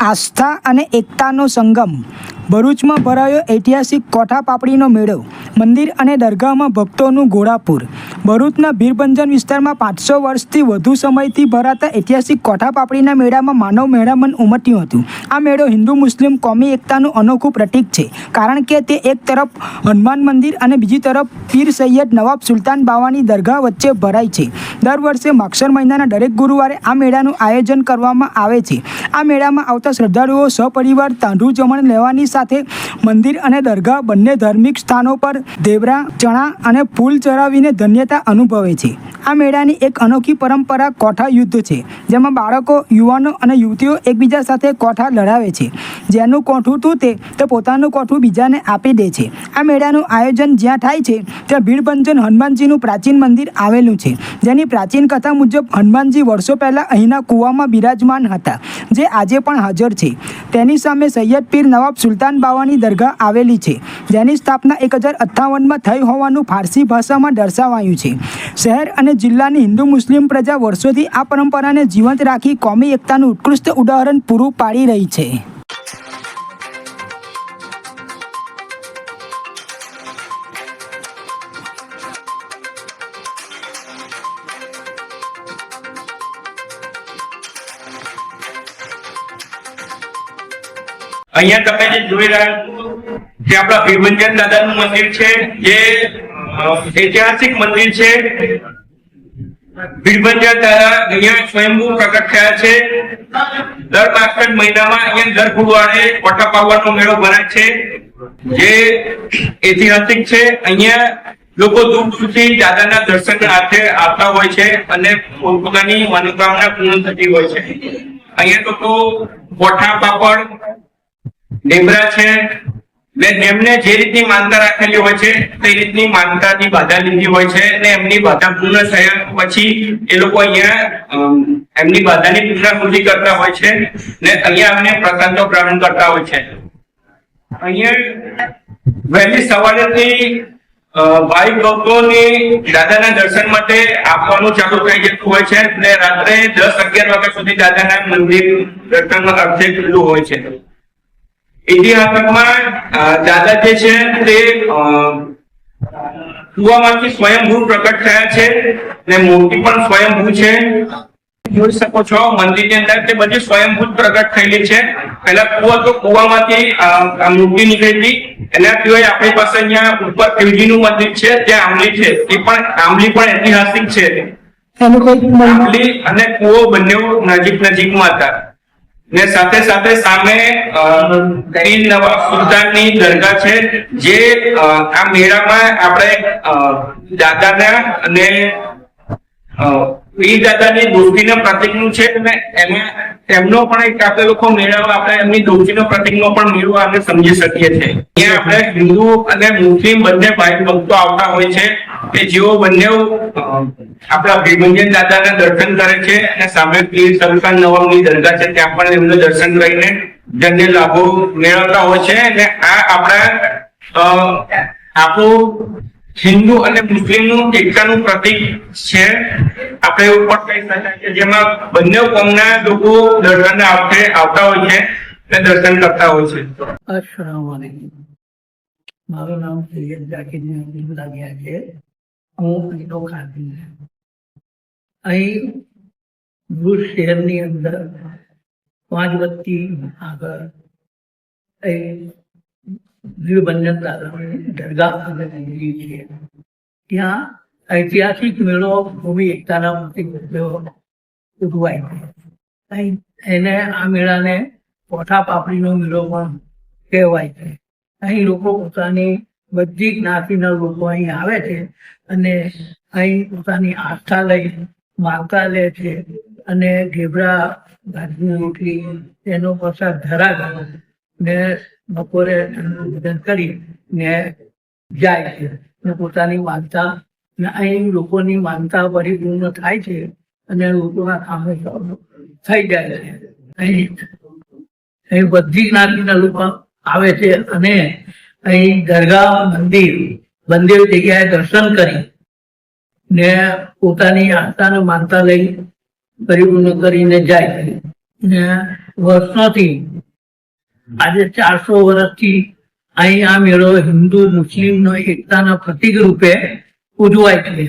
આસ્થા અને એકતાનો સંગમ. ભરૂચમાં ભરાયો ઐતિહાસિક કોઠા પાપડીનો મેળો, મંદિર અને દરગાહમાં ભક્તોનું ઘોડાપુર. ભરૂચના ભીરભંજન વિસ્તારમાં પાંચસો વર્ષથી વધુ સમયથી ભરાતા ઐતિહાસિક કોઠા પાપડીના મેળામાં માનવ મેળામન ઉમટ્યું હતું. આ મેળો હિન્દુ, મુસ્લિમ, કોમી એકતાનું અનોખું પ્રતીક છે. કારણ કે તે એક તરફ હનુમાન મંદિર અને બીજી તરફ પીર સૈયદ નવાબ સુલતાન બાવાની દરગાહ વચ્ચે ભરાય છે. દર વર્ષે માક્ષર મહિનાના દરેક ગુરુવારે આ મેળાનું આયોજન કરવામાં આવે છે. આ મેળામાં આવતા શ્રદ્ધાળુઓ સપરિવાર તાંડુ જમણ લેવાની સાથે મંદિર અને દરગાહ બંને ધાર્મિક સ્થાનો પર દેવરા, ચણા અને ફૂલ ચરાવીને ધન્યતા અનુભવે છે. આ મેળાની એક અનોખી પરંપરા કોઠા યુદ્ધ છે, જેમાં બાળકો, યુવાનો અને યુવતીઓ એકબીજા સાથે કોઠા લડાવે છે. જેનું કોઠું તૂટે તે પોતાનું કોઠું બીજાને આપી દે છે. આ મેળાનું આયોજન જ્યાં થાય છે, ત્યાં ભીડભંજન હનુમાનજીનું પ્રાચીન મંદિર આવેલું છે, જેની પ્રાચીન કથા મુજબ હનુમાનજી વર્ષો પહેલાં અહીંના કૂવામાં બિરાજમાન હતા, જે આજે પણ હાજર છે. તેની સામે સૈયદ પીર નવાબ સુલતાન બાવાની દરગાહ આવેલી છે, જેની સ્થાપના એક હજાર અઠ્ઠાવનમાં થઈ હોવાનું ફારસી ભાષામાં દર્શાવાયું છે. શહેર અને જિલ્લાની હિન્દુ મુસ્લિમ પ્રજા વર્ષોથી આ પરંપરાને જીવંત રાખી કોમી એકતાનું ઉત્કૃષ્ટ ઉદાહરણ પૂરું પાડી રહી છે. અહીંયા તમે જે જોઈ રહ્યા છો, જે આપણા ભીમંજન દાદાનું મંદિર છે, જે ઐતિહાસિક મંદિર છે. ભીમંજન દાદા અહીંયા સ્વયંભૂ પ્રગટ થયા છે. દર માગસર મહિનામાં અહીંયા દર ગુરુવારે કોટા પાવવાનો મેળો ભરાય છે. જે ઐતિહાસિક છે. અહીંયા લોકો દૂર દૂરથી દાદાના દર્શન હાથે આવતા હોય છે અને પોતાની મનોકામના પૂર્ણ થતી હોય છે. અહીંયા લોકો કોઠા પાપડ ડેબરા છે જેમને જે રીતની માનતા રાખેલી હોય છે, તે રીતની માનતાની બાધા લીધી હોય છે અને એમની બાધા પૂર્ણ થયા પછી એ લોકો અહીંયા એમની બાધાની પૂર્ણાપૂર્તિ કરતા હોય છે ને અહીંયા અમને પ્રસાદનો ગ્રહણ કરતા હોય છે. અહીંયા વહેલી સવારેથી ભાઈ ભક્તોની દાદાના દર્શન માટે આપવાનું ચાલુ થઈ જતું હોય છે ને રાત્રે દસ અગિયાર વાગ્યા સુધી દાદાના મંદિર દર્શન અર્થે ખુલ્લું હોય છે. ઇતિહાસમાં અ, દાદા જે છે તે કુવામાંથી સ્વયંભૂ પ્રકટ થયા છે ને મૂર્તિ પણ સ્વયંભૂ છે. જોઈ શકો છો મંદિરની અંદર તે બધી સ્વયંભૂત પ્રગટ થયેલી છે. પહેલા કુવા તો કુવામાંથી મૂર્તિ નીકળેલી. એના સિવાય આપણી પાસે અહીંયા ઉપર શિવજીનું મંદિર છે ત્યાં આંબલી છે. એ પણ આંબલી પણ ઐતિહાસિક છે. આંબલી અને કુવો બંને નજીક નજીકમાં હતા. ને સાથે સાથે સામે અ, નવા સુલતાનની દરગાહ છે જે આ મેળામાં આપણે દાદાના અને પીર દાદાની દોસ્તીના પ્રતિકનું છે અને એમાં એમનો પણ એક આપણે લોકો મેળામાં આપણે એમની દોસ્તીનો પ્રતિકનો પણ મેળવો આપણે સમજી શકીએ છીએ. ત્યાં આપણે હિન્દુ અને મુસ્લિમ બંને ભાઈ ભક્તો આવતા હોય છે કે જેઓ બંને આપણા ભીમંજન દાદાના દર્શન કરે છે અને સામે પીર સલખાન નવાબની દરગાહ છે, ત્યાં પણ એમનું દર્શન કરીને જન્ય લાભો મેળવતા હોય છે અને આ આપણા આપણું હિન્દુ અને મુસ્લિમનું એકતાનું પ્રતીક છે. આપણે એવું પણ કહી શકાય કે જેમાં બંને કોમના લોકો દર્શન આવતે આવતા હોય છે અને દર્શન કરતા હોય છે. મારું નામ સૈયદ જાકીર લાગ્યા છે. હું પીટો ખાતી અહીં ભુજ શહેરની અંદર પાંચ બત્તી આગળ અહીં દાદાની દરગાહ છે ત્યાં ઐતિહાસિક મેળો, ભૂમિ, એકતાના અહીં એને આ મેળાને કોઠા પાપડીનો મેળો પણ કહેવાય છે. અહીં લોકો પોતાની બધી જ્ઞાતિના લોકો અહીં આવે છે અને અહીં પોતાની આસ્થા લઈ માનતા લે છે અને ઘેબરા ભાજની રોટલી એનો પ્રસાદ ધરાવે ને બપોરે ભજન કરી ને જાય છે. ને પોતાની માનતા ને અહીં લોકોની માનતા પરિપૂર્ણ થાય છે અને લોકોના કામે થઈ જાય છે. અહીં અહીં બધી જ્ઞાતિના લોકો આવે છે અને અહીં દરગાહ, મંદિર મંદિર જગ્યાએ દર્શન કરી ને પોતાની આસ્થાને માનતા લઈ પરિપૂર્ણ કરીને જાય છે. ને વર્ષોથી આજે ચારસો વર્ષથી અહીં આ મેળો હિન્દુ મુસ્લિમનો એકતાના પ્રતિક રૂપે ઉજવાય છે.